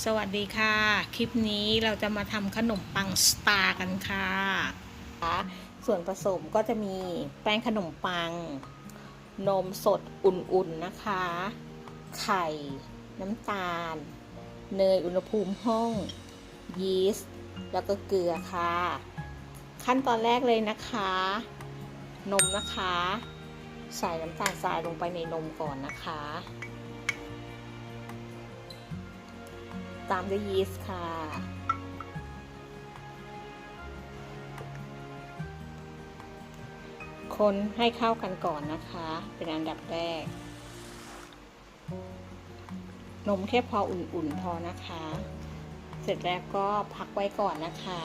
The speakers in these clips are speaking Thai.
สวัสดีค่ะ คลิปนี้เราจะมาทำขนมปังสตาร์กันค่ะ ส่วนผสมก็จะมีแป้งขนมปัง นมสดอุ่นๆนะคะ ไข่ น้ำตาล เนยอุณหภูมิห้อง ยีสต์ แล้วก็เกลือค่ะ ขั้นตอนแรกเลยนะคะ นมนะคะ ใส่น้ำตาลทรายลงไปในนมก่อนนะคะ ตามด้วยยีสต์ค่ะคนให้เข้ากันก่อนนะคะ เป็นอันดับแรก นมแค่พออุ่นๆพอนะคะ เสร็จแล้วก็พักไว้ก่อนนะคะ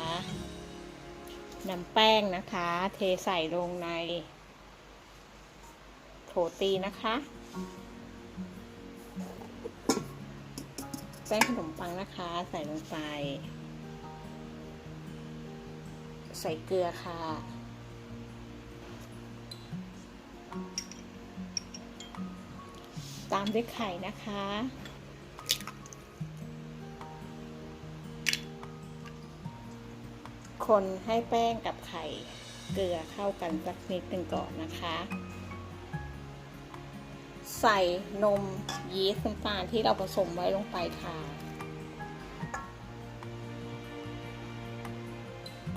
นำแป้งนะคะ เทใส่ลงในโถตีนะคะ แป้งขนมปังนะคะ ใส่ลงไป ใส่เกลือค่ะ ตามด้วยไข่นะคะ คนให้แป้งกับไข่เกลือเข้ากันสักนิดหนึ่งก่อนนะคะ ใส่นมยีสต์น้ำตาลที่เราผสมไว้ลงไปค่ะ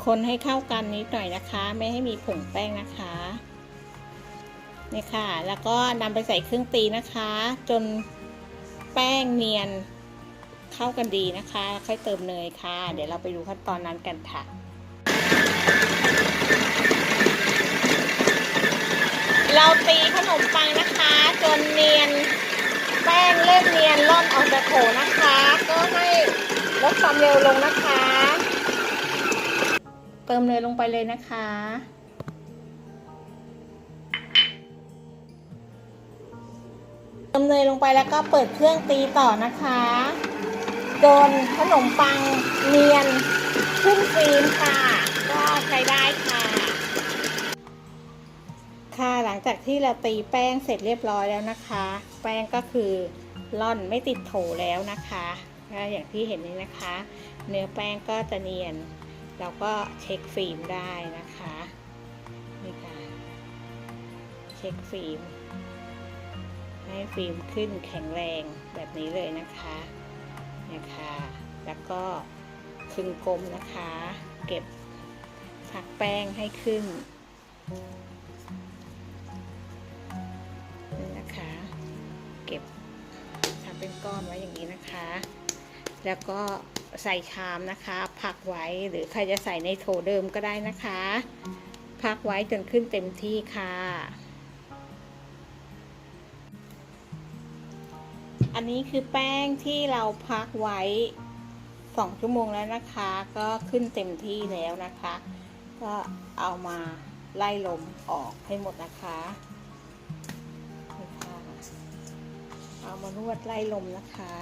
คนให้เข้ากันนิดหน่อยนะคะ ไม่ให้มีผงแป้งนะคะนี่ค่ะ แล้วก็นำไปใส่เครื่องตีนะคะ จนแป้งเนียนเข้ากันดีนะคะแล้วค่อยเติมเนยค่ะ เดี๋ยวเราไปดูขั้นตอนนั้นกันค่ะ เราตีขนมปังนะคะ จนเนียนแป้งเริ่มเนียนร่อนออกจากโถนะคะ ก็ให้ลดความเร็วลงนะคะ เติมเนยลงไปเลยนะคะ เติมเนยลงไปแล้วก็เปิดเครื่องตีต่อนะคะ จนขนมปังเนียนขึ้นฟิล์มค่ะ ก็ใช้ได้ค่ะ จากที่เราตีแป้งเสร็จเรียบร้อยแล้วนะคะ แป้งก็คือล่อนไม่ติดโถแล้วนะคะอย่างที่เห็นนี้นะคะ เนื้อแป้งก็จะเนียน เราก็เช็คฟิล์มได้นะคะนี่ค่ะเช็คฟิล์มให้ฟิล์มขึ้นแข็งแรงแบบนี้เลยนะคะนี่ค่ะแล้วก็คึงกลมนะคะ เก็บผักแป้งให้ขึ้น เป็นก้อนไว้อย่างนี้นะคะ แล้วก็ใส่ชามนะคะ พักไว้หรือใครจะใส่ในโถเดิมก็ได้นะคะ พักไว้จนขึ้นเต็มที่ค่ะ อันนี้คือแป้งที่เราพักไว้สองชั่วโมงแล้วนะคะ ก็ขึ้นเต็มที่แล้วนะคะ ก็เอามาไล่ลมออกให้หมดนะคะ เอามานวดไล่ลมนะคะ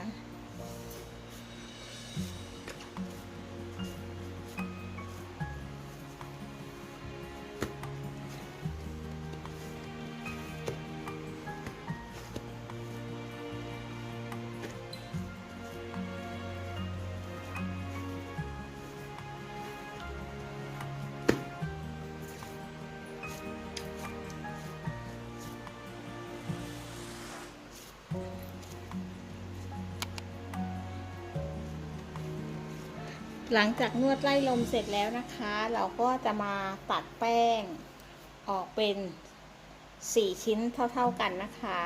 หลังจากนวดไล่ลมเสร็จแล้วนะคะ เราก็จะมาตัดแป้งออกเป็น 4 ชิ้นเท่าๆกันนะคะ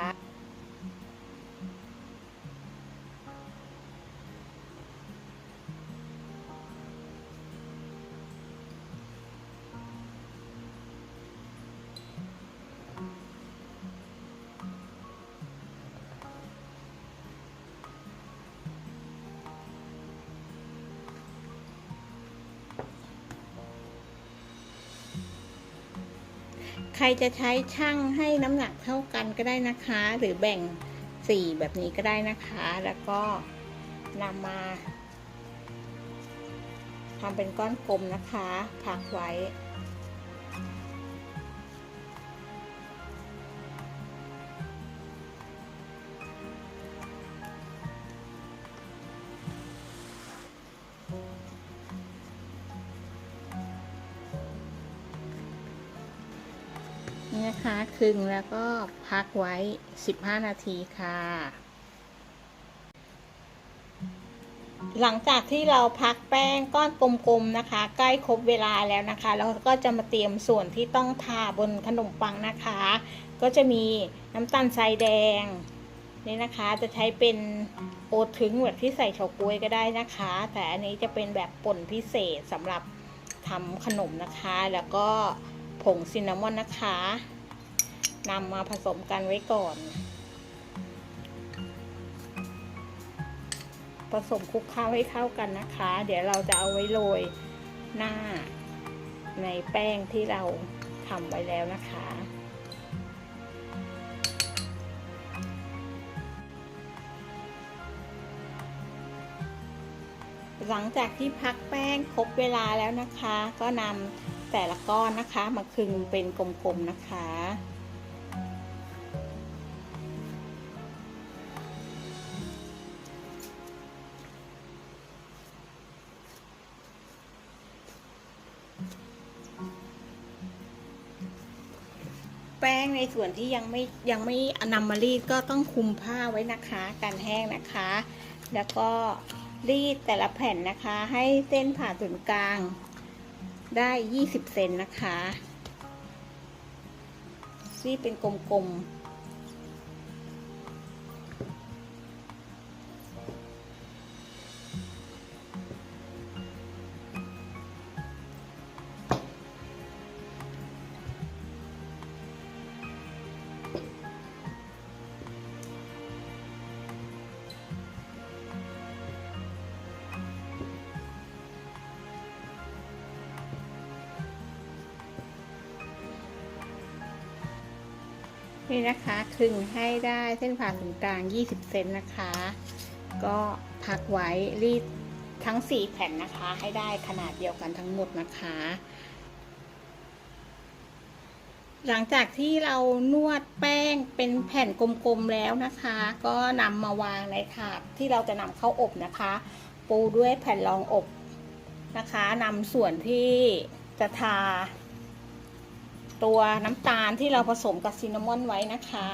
ใครจะใช้ช่างให้น้ำหนักเท่ากันก็ได้นะคะ หรือแบ่งสี่แบบนี้ก็ได้นะคะ แล้วก็นำมาทำเป็นก้อนกลมนะคะพักไว้ รึ่งแล้วก็พักไว้ 15 นาทีค่ะ หลังจากที่เราพักแป้งก้อนกลมๆนะคะ ใกล้ครบเวลาแล้วนะคะ เราก็จะมาเตรียมส่วนที่ต้องทาบนขนมปังนะคะ ก็จะมีน้ำตาลทรายแดงนี่นะคะจะใช้เป็นโอทึงแบบที่ใส่เฉาก๊วยก็ได้นะคะ แต่อันนี้จะเป็นแบบป่นพิเศษสำหรับทำขนมนะคะ แล้วก็ผงซินนามอนนะคะ นำมาผสมกันไว้ก่อน ผสมคลุกเคล้าให้เข้ากันนะคะ เดี๋ยวเราจะเอาไว้โรยหน้าในแป้งที่เราทำไว้แล้วนะคะ หลังจากที่พักแป้งครบเวลาแล้วนะคะ ก็นำแต่ละก้อนนะคะ มาคลึงเป็นกลมๆนะคะ แป้งในส่วนที่ยังไม่ยังไม่นำมารีดก็ต้องคุมผ้าไว้นะคะกันแห้งนะคะ แล้วก็รีดแต่ละแผ่นนะคะ ให้เส้นผ่าศูนย์กลางได้ 20 เซนนะคะรีดเป็นกลมๆ นี่นะคะคลึงให้ได้เส้นผ่าศูนย์กลาง 20 เซนนะคะ ก็พักไว้รีดทั้ง 4 แผ่นนะคะ ให้ได้ขนาดเดียวกันทั้งหมดนะคะ หลังจากที่เรานวดแป้งเป็นแผ่นกลมๆแล้วนะคะ ก็นำมาวางในถาดที่เราจะนำเข้าอบนะคะ ปูด้วยแผ่นรองอบนะคะนำส่วนที่จะทา ตัวน้ำตาลที่เราผสมกับซินนามอนไว้นะคะ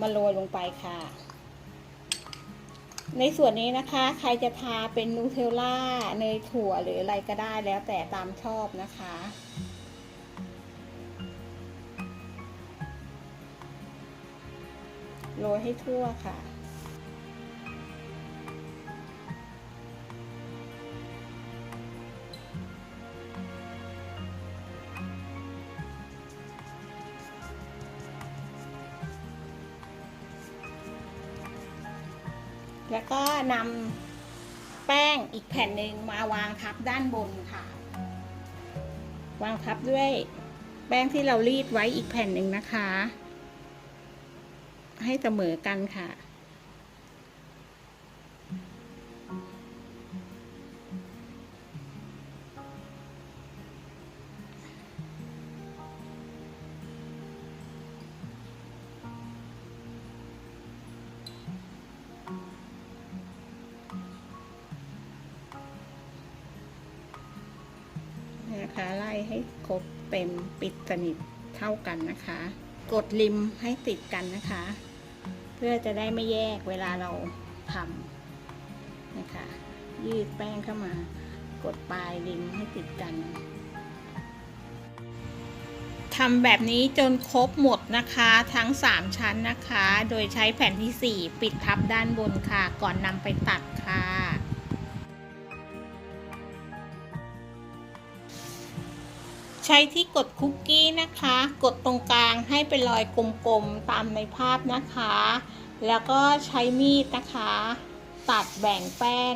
มาโรยลงไปค่ะ ในส่วนนี้นะคะ ใครจะทาเป็นนูเทลล่าเนยถั่วหรืออะไรก็ได้แล้วแต่ตามชอบนะคะโรยให้ทั่วค่ะ นำแป้งอีกแผ่นหนึ่งมาวางทับด้านบนค่ะ วางทับด้วยแป้งที่เรารีดไว้อีกแผ่นหนึ่งนะคะ ให้เสมอกันค่ะ นะคะ ไล่ให้ครบเต็มปิดสนิทเท่ากันนะคะ กดริมให้ติดกันนะคะ เพื่อจะได้ไม่แยกเวลาเราทำนะคะ ยืดแป้งเข้ามา กดปลายริมให้ติดกันทำแบบนี้จนครบหมดนะคะทั้ง 3 ชั้นนะคะ โดยใช้แผ่นที่ 4 ปิดทับด้านบนค่ะ ก่อนนำไปตัดค่ะ ใช้ที่กดคุกกี้นะคะ กดตรงกลางให้เป็นรอยกลมๆตามในภาพนะคะ แล้วก็ใช้มีดนะคะ ตัดแบ่งแป้ง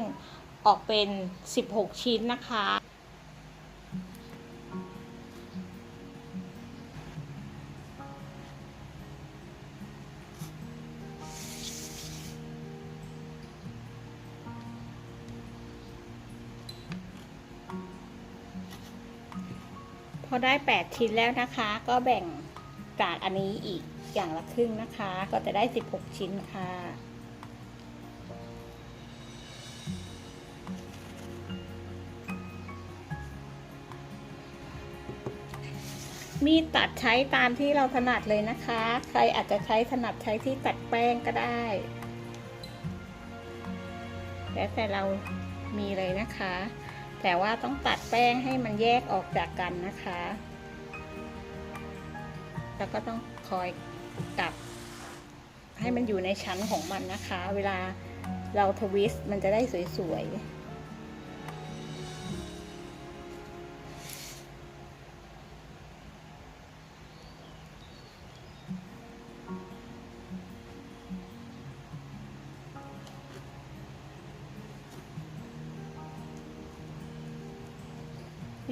ออกเป็น 16 ชิ้นนะคะ อได้ 8 ชิ้นแล้วนะคะ ก็แบ่งจากอันนี้อีกอย่างละครึ่งนะคะ ก็จะได้ 16 ชิ้นค่ะมีดตัดใช้ตามที่เราถนัดเลยนะคะ ใครอาจจะใช้ถนัดใช้ที่ตัดแป้งก็ได้ แล้วแต่เรามีเลยนะคะ แต่ว่าต้องตัดแป้งให้มันแยกออกจากกันนะคะ แล้วก็ต้องคอยกลับ ให้มันอยู่ในชั้นของมันนะคะ เวลาเราทวิสต์มันจะได้สวยๆ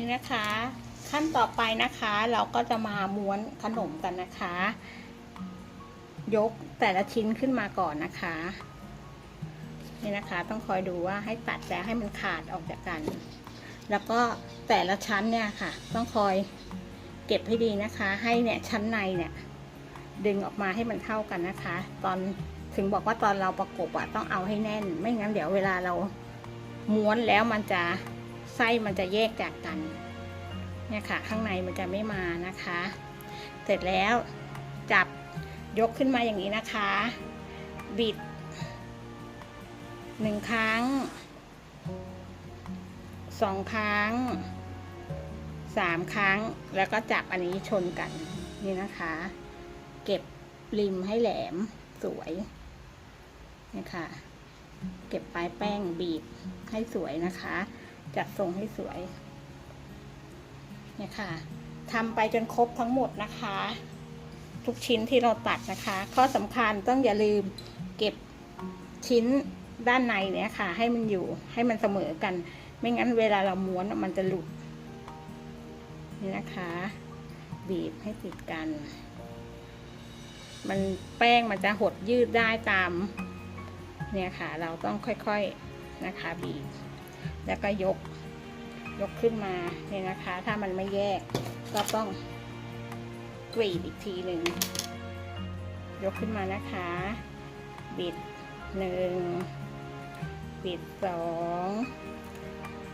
นี่นะคะ ขั้นต่อไปนะคะ เราก็จะมาม้วนขนมกันนะคะ ยกแต่ละชิ้นขึ้นมาก่อนนะคะ นี่นะคะ ต้องคอยดูว่าให้ตัดแล้วให้มันขาดออกจากกัน แล้วก็แต่ละชั้นเนี่ยค่ะ ต้องคอยเก็บให้ดีนะคะ ให้เนี่ยชั้นในเนี่ยดึงออกมาให้มันเท่ากันนะคะ ตอนถึงบอกว่าตอนเราประกบอะต้องเอาให้แน่น ไม่งั้นเดี๋ยวเวลาเราม้วนแล้วมันจะ ไส้มันจะแยกจากกันเนี่ยค่ะ ข้างในมันจะไม่มานะคะ เสร็จแล้วจับยกขึ้นมาอย่างนี้นะคะ บิดหนึ่งครั้งสองครั้งสามครั้งแล้วก็จับอันนี้ชนกันนี่นะคะ เก็บริมให้แหลมสวยนี่ค่ะเก็บปลายแป้งบีบให้สวยนะคะ จัดทรงให้สวยเนี่ยค่ะทำไปจนครบทั้งหมดนะคะ ทุกชิ้นที่เราตัดนะคะ ข้อสำคัญต้องอย่าลืมเก็บชิ้นด้านในเนี่ยค่ะ ให้มันอยู่ให้มันเสมอกัน ไม่งั้นเวลาเราม้วนมันจะหลุดนี่นะคะ บีบให้ติดกัน มันแป้งมันจะหดยืดได้ตาม เนี่ยค่ะ เราต้องค่อยๆนะคะ บีบ แล้วก็ยก ยกขึ้นมาเนี่ยนะคะ ถ้ามันไม่แยกก็ต้องกรีดอีกทีหนึ่ง ยกขึ้นมานะคะ บิดหนึ่ง บิดสอง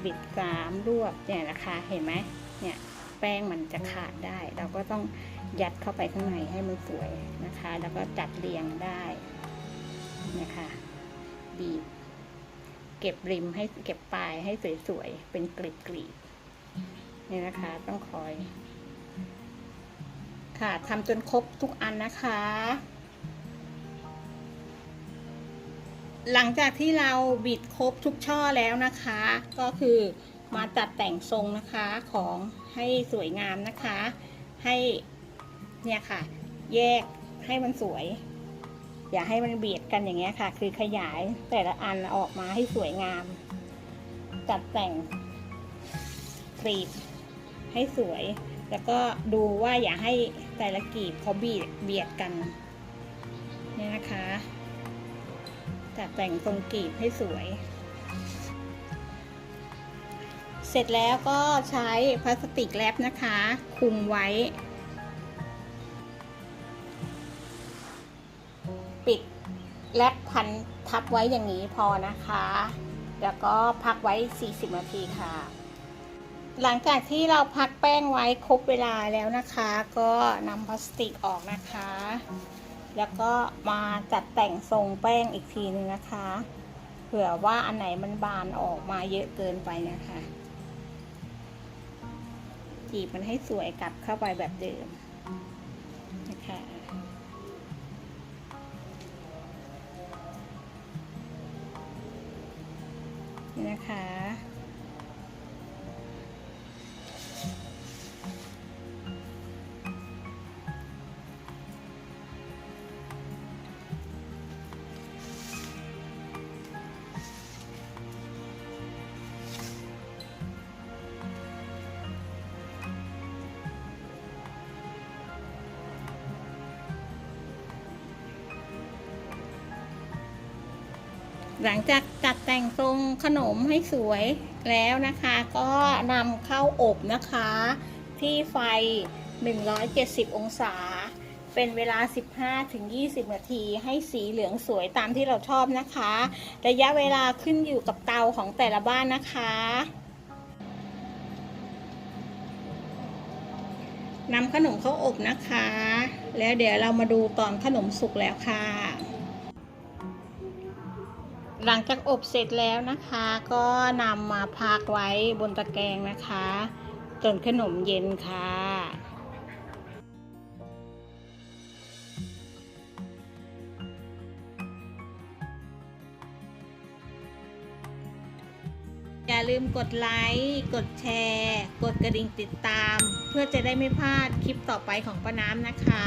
บิดสามรวบเนี่ยนะคะ เห็นไหมเนี่ยแป้งมันจะขาดได้ เราก็ต้องยัดเข้าไปข้างในให้มันสวยนะคะ แล้วก็จัดเรียงได้นะคะบีบ เก็บริมให้เก็บปลายให้สวยๆ เป็นกลีบๆนี่นะคะ ต้องคอย ค่ะทำจนครบทุกอันนะคะ หลังจากที่เราบิดครบทุกช่อแล้วนะคะ ก็คือมาตัดแต่งทรงนะคะของให้สวยงามนะคะ ให้เนี่ยค่ะ แยกให้มันสวย อย่าให้มันเบียดกันอย่างเงี้ยค่ะ คือขยายแต่ละอันออกมาให้สวยงาม จัดแต่งกรีบให้สวย แล้วก็ดูว่าอย่าให้แต่ละกรีบเขาเบียดเบียดกันเนี่ยนะคะจัดแต่งตรงกรีบให้สวย เสร็จแล้วก็ใช้พลาสติกแรปนะคะ คุมไว้ แรปพันทับไว้อย่างนี้พอนะคะ แล้วก็พักไว้ 40 นาทีค่ะ หลังจากที่เราพักแป้งไว้ครบเวลาแล้วนะคะ ก็นำพลาสติกออกนะคะ แล้วก็มาจัดแต่งทรงแป้งอีกทีนึงนะคะ เผื่อว่าอันไหนมันบานออกมาเยอะเกินไปนะคะจีบมันให้สวยกลับเข้าไปแบบเดิม นี่นะคะ หลังจากจัดแต่งทรงขนมให้สวยแล้วนะคะ ก็นำเข้าอบนะคะ ที่ไฟ 170 องศา เป็นเวลา 15-20 นาทีให้สีเหลืองสวยตามที่เราชอบนะคะ ระยะเวลาขึ้นอยู่กับเตาของแต่ละบ้านนะคะนำขนมเข้าอบนะคะ แล้วเดี๋ยวเรามาดูตอนขนมสุกแล้วค่ะ หลังจากอบเสร็จแล้วนะคะ ก็นำมาพักไว้บนตะแกรงนะคะจนขนมเย็นค่ะอย่าลืมกดไลค์ กดแชร์ กดกระดิ่งติดตาม เพื่อจะได้ไม่พลาดคลิปต่อไปของป้าน้ำนะคะ